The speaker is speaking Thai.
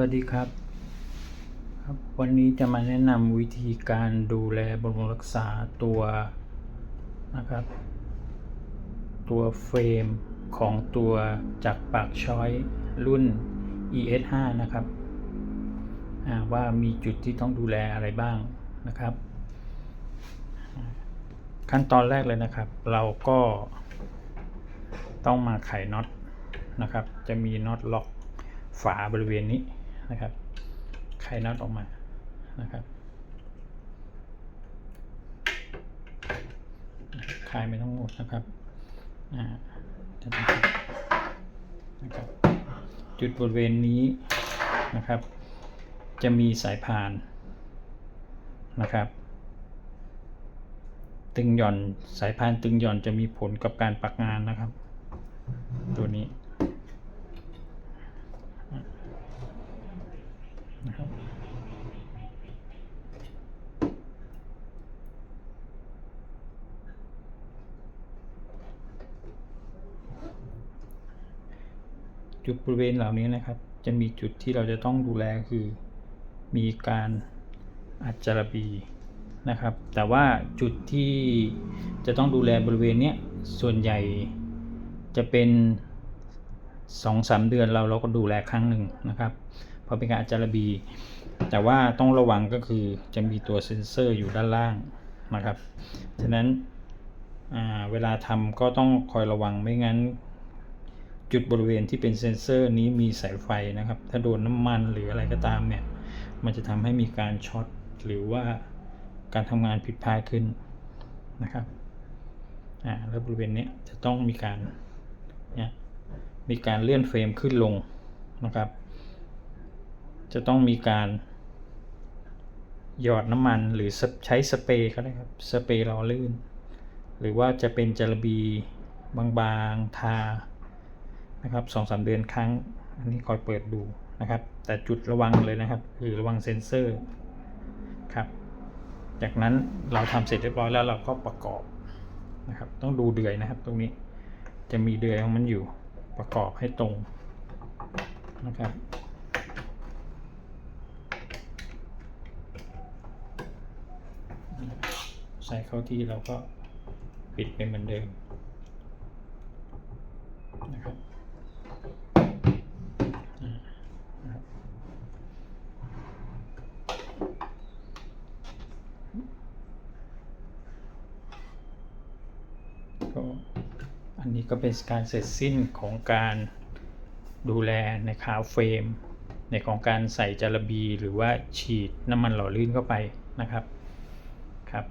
วัสดีครับครับ วันนี้จะมาแนะนำวิธีการดูแลบำรุงรักษาตัวนะครับ ตัวเฟรมของตัวจากปากช้อยรุ่น ES5 นะครับว่ามีจุดที่ต้องดูแลอะไรบ้างนะครับ ขั้นตอนแรกเลยนะครับ เราก็ต้องมาไขน็อตนะครับ จะมีน็อตล็อกฝาบริเวณนี้ นะครับไขน็อตออกมานะครับคลายไม่ต้องหมดนะครับอ่าจะทำนะครับจุดบริเวณนี้นะครับ จะมีสายพานนะครับ ตึงหย่อนสายพานตึงหย่อนจะมีผลกับการปักงานนะครับ ตัวนี้นะครับ จุดบริเวณเหล่านี้นะครับ จะมีจุดที่เราจะต้องดูแลคือ มีการอัดจารบีนะครับ แต่ว่าจุดที่จะต้องดูแลบริเวณเนี้ยส่วนใหญ่จะเป็นสองสามเดือนเราเราก็ดูแลครั้งหนึ่งนะครับเพราะเป็นการอัดจารบี แต่ว่าต้องระวังก็คือจะมีตัวเซ็นเซอร์อยู่ด้านล่างนะครับ ฉะนั้นเวลาทำก็ต้องคอยระวังไม่งั้น จุดบริเวณที่เป็นเซ็นเซอร์นี้มีสายไฟนะครับ ถ้าโดนน้ำมันหรืออะไรก็ตามเนี่ย มันจะทำให้มีการช็อตหรือว่าการทำงานผิดพลาดขึ้นนะครับอ่าแล้วบริเวณเนี้ยจะต้องมีการเนี่ยมีการเลื่อนเฟรมขึ้นลงนะครับ จะต้องมีการหยอดน้ำมันหรือใช้สเปรย์ก็ได้ครับ สเปรย์รอลื่น หรือว่าจะเป็นจารบีบางๆทา นะครับสองสามเดือนครั้ง อันนี้คอยเปิดดูนะครับ แต่จุดระวังเลยนะครับ คือระวังเซ็นเซอร์ครับ จากนั้นเราทำเสร็จเรียบร้อยแล้วเราก็ประกอบนะครับ ต้องดูเดือยนะครับ ตรงนี้จะมีเดือยของมันอยู่ประกอบให้ตรงนะครับใส่เข้าที่เราก็ปิดเป็นเหมือนเดิมนะครับอ่านะครับ ก็อันนี้ก็เป็นการเสร็จสิ้นของการดูแลในคาเฟรม ในของการใส่จารบีหรือว่าฉีดน้ำมันหล่อลื่นเข้าไปนะครับครับ